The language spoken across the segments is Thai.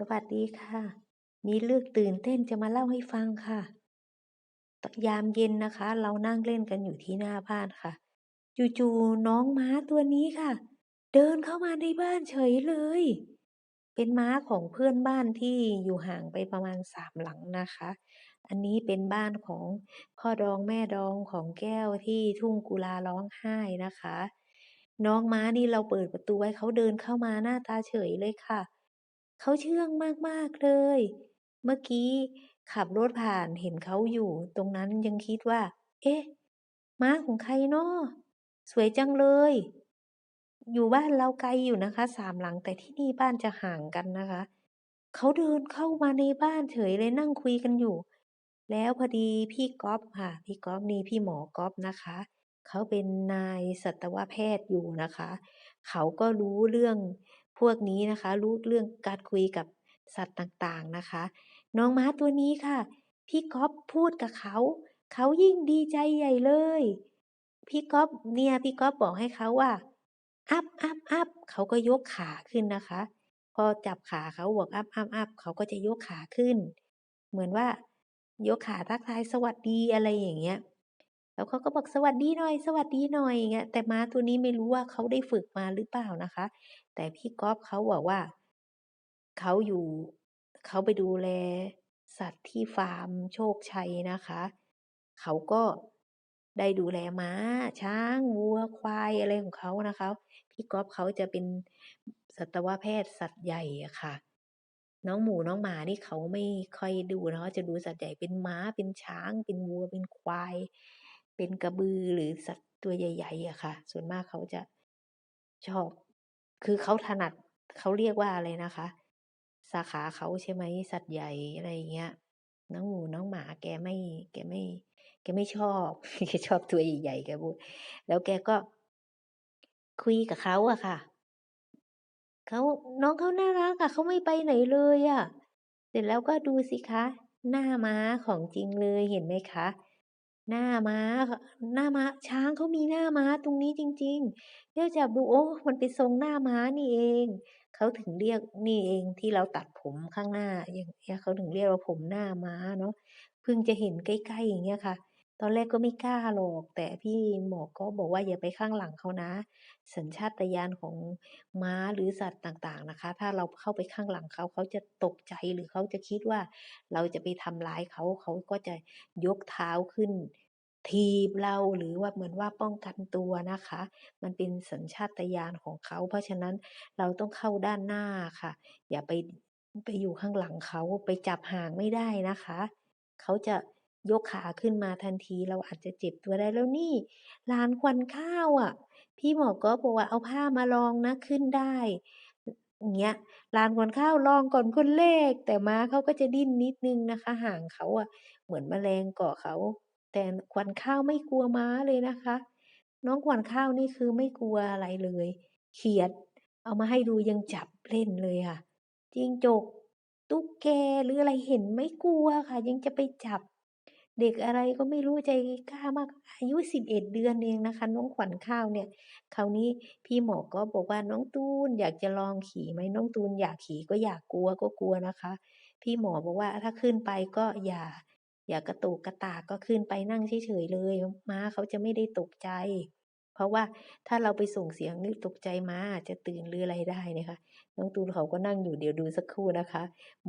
สวัสดีค่ะ มีเรื่องตื่นเต้นจะมาเล่าให้ฟังค่ะตยามเย็นนะคะ เรานั่งเล่นกันอยู่ที่หน้าบ้านค่ะ จู่ๆน้องม้าตัวนี้ค่ะ เดินเข้ามาในบ้านเฉยเลย เป็นม้าของเพื่อนบ้านที่อยู่ห่างไปประมาณสามหลังนะคะ อันนี้เป็นบ้านของพ่อดองแม่ดองของแก้วที่ทุ่งกุลาร้องไห้นะคะ น้องม้านี่เราเปิดประตูไว้เขาเดินเข้ามาหน้าตาเฉยเลยค่ะเเขาเชื่องมาก ๆ เลย เมื่อกี้ขับรถผ่านเห็นเขาอยู่ตรงนั้นยังคิดว่า เอ๊ะ ม้าของใครเนาะสวยจังเลย อยู่บ้านเราไกลอยู่นะคะ สามหลังแต่ที่นี่บ้านจะห่างกันนะคะ เขาเดินเข้ามาในบ้านเฉยเลยนั่งคุยกันอยู่ แล้วพอดีพี่ก๊อฟค่ะ พี่ก๊อฟนี่พี่หมอก๊อฟนะคะ เขาเป็นนายสัตวแพทย์อยู่นะคะ เขาก็รู้เรื่อง พวกนี้นะคะ รู้เรื่องการคุยกับสัตว์ต่างๆนะคะ น้องม้าตัวนี้ค่ะ พี่ก๊อฟพูดกับเขา เขายิ่งดีใจใหญ่เลย พี่ก๊อฟเนี่ยพี่ก๊อฟบอกให้เขาว่า อัพอัพอัพเขาก็ยกขาขึ้นนะคะ พอจับขาเขาบอกอัพอัพอัพเขาก็จะยกขาขึ้น เหมือนว่ายกขาทักทายสวัสดีอะไรอย่างเงี้ย แล้วเขาก็บอกสวัสดีหน่อย สวัสดีหน่อยอย่างเงี้ย แต่ม้าตัวนี้ไม่รู้ว่าเขาได้ฝึกมาหรือเปล่านะคะ แต่พี่ก๊อฟเขาบอกว่า เขาอยู่ เขาไปดูแล สัตว์ที่ฟาร์มโชคชัยนะคะ เขาก็ได้ดูแลม้า ช้างวัวควายอะไรของเขานะคะ พี่ก๊อฟเขาจะเป็นสัตวแพทย์สัตว์ใหญ่อะค่ะ น้องหมูน้องหมานี่เขาไม่ค่อยดูเนาะจะดูสัตว์ใหญ่เป็นม้าเป็นช้าง เป็นวัวเป็นควาย เป็นกระบือหรือสัตว์ตัวใหญ่ๆอะค่ะ ส่วนมากเขาจะชอบ คือเขาถนัดเขาเรียกว่าอะไรนะคะ สาขาเขาใช่ไหมสัตว์ใหญ่อะไรเงี้ยน้องหมูน้องหมาแกไม่ แกไม่ แกไม่ชอบแกชอบตัวใหญ่ๆแกพูดแล้วแกก็ คุยกับเขาอะค่ะเขาน้องเขาน่ารักอะเขาไม่ไปไหนเลยอะเสร็จแล้วก็ดูสิคะ หน้าม้าของจริงเลยเห็นไหมคะ หน้าม้า หน้าม้า ช้างเขามีหน้าม้าตรงนี้จริง ๆเดี๋ยวจะดูโอ้มันเป็นทรงหน้าม้านี่เอง เขาถึงเรียกนี่เองที่เราตัดผมข้างหน้าอย่างเงี้ยเขาถึงเรียกว่าผมหน้าม้าเนาะเพิ่งจะเห็นใกล้ๆอย่างเงี้ยค่ะ ตอนแรกก็ไม่กล้าหรอก แต่พี่หมอก็บอกว่าอย่าไปข้างหลังเขานะ สัญชาตญาณของม้าหรือสัตว์ต่างๆนะคะ ถ้าเราเข้าไปข้างหลังเขาเขาจะตกใจหรือเขาจะคิดว่าเราจะไปทำร้ายเขาเขาก็จะยกเท้าขึ้นถีบเราหรือว่าเหมือนว่าป้องกันตัวนะคะ มันเป็นสัญชาตญาณของเขา เพราะฉะนั้นเราต้องเข้าด้านหน้าค่ะ อย่าไปไปอยู่ข้างหลังเขาไปจับหางไม่ได้นะคะ เขาจะ ยกขาขึ้นมาทันที เราอาจจะเจ็บตัวได้แล้วนี่ลานขวัญข้าวอะพี่หมอก๊อฟบอกว่าเอาผ้ามารองนะขึ้นได้เงี้ยลานขวัญข้าวรองก่อนคนแรกแต่ม้าเขาก็จะดิ้นนิดนึงนะคะ ห่างเขาอะเหมือนแมลงเกาะเขา แต่ขวัญข้าวไม่กลัวม้าเลยนะคะ น้องขวัญข้าวนี่คือไม่กลัวอะไรเลย เขียด เอามาให้ดูยังจับเล่นเลยค่ะจิงจกตุ๊กแกหรืออะไรเห็นไม่กลัวค่ะ ยังจะไปจับ เด็กอะไรก็ไม่รู้ใจกล้ามาก อายุสิบเอ็ดเดือนเองนะคะ น้องขวัญข้าวเนี่ย คราวนี้พี่หมอก็บอกว่า"น้องตูนอยากจะลองขี่ไหม?"น้องตูนอยากขี่ก็อยากกลัวก็กลัวนะคะ พี่หมอบอกว่า"ถ้าขึ้นไปก็อย่า อย่ากระตุกกระตากก็ขึ้นไปนั่งเฉยๆเลยม้าเขาจะไม่ได้ตกใจ" เพราะว่าถ้าเราไปส่งเสียงนี่ตกใจมาอาจจะตื่นหรืออะไรได้นะคะ น้องตูนเขาก็นั่งอยู่เดี๋ยวดูสักครู่นะคะ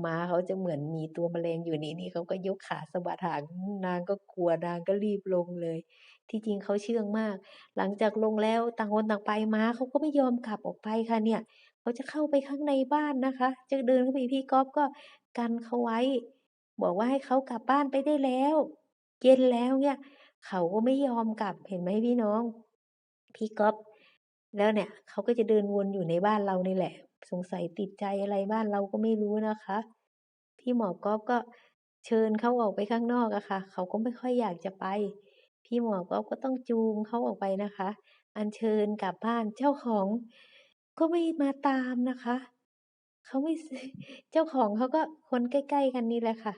ม้าเขาจะเหมือนมีตัวแมลงอยู่นี่นี่เขาก็ยกขาสะบัดหางนางก็กลัวนางก็รีบลงเลย ที่จริงเขาเชื่องมาก หลังจากลงแล้วต่างคนต่างไปม้าเขาก็ไม่ยอมกลับออกไปค่ะเนี่ยเขาจะเข้าไปข้างในบ้านนะคะ จะเดินเข้าไปพี่ก๊อฟก็กันเขาไว้ บอกว่าให้เขากลับบ้านไปได้แล้ว เย็นแล้วเนี่ย เขาก็ไม่ยอมกลับเห็นไหมพี่น้อง พี่ก๊อฟแล้วเนี่ยเขาก็จะเดินวนอยู่ในบ้านเรานี่แหละ สงสัยติดใจอะไรบ้านเราก็ไม่รู้นะคะ พี่หมอก๊อฟก็เชิญเขาออกไปข้างนอกอะค่ะ เขาก็ไม่ค่อยอยากจะไป พี่หมอก๊อฟก็ต้องจูงเขาออกไปนะคะ อัญเชิญกลับบ้านเจ้าของ ก็ไม่มาตามนะคะเขาไม่เจ้าของเขาก็คนใกล้ ๆ กันนี่แหละค่ะ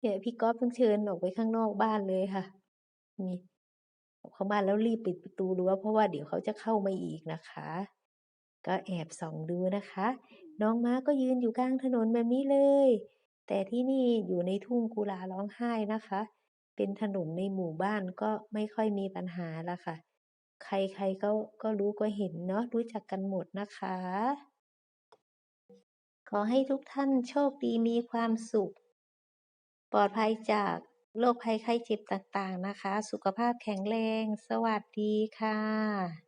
เนี่ยพี่ก๊อฟต้องเชิญออกไปข้างนอกบ้านเลยค่ะนี่ เข้าบ้านแล้วรีบปิดประตูรั้วเพราะว่าเดี๋ยวเขาจะเข้ามาอีกนะคะ ก็แอบส่องดูนะคะ น้องม้าก็ยืนอยู่กลางถนนแบบนี้เลย แต่ที่นี่อยู่ในทุ่งกุลาร้องไห้นะคะ เป็นถนนในหมู่บ้านก็ไม่ค่อยมีปัญหาละค่ะ ใครๆก็ก็รู้ก็เห็นเนาะรู้จักกันหมดนะคะ ขอให้ทุกท่านโชคดีมีความสุข ปลอดภัยจาก โรคภัยไข้เจ็บต่างๆนะคะ สุขภาพแข็งแรง สวัสดีค่ะ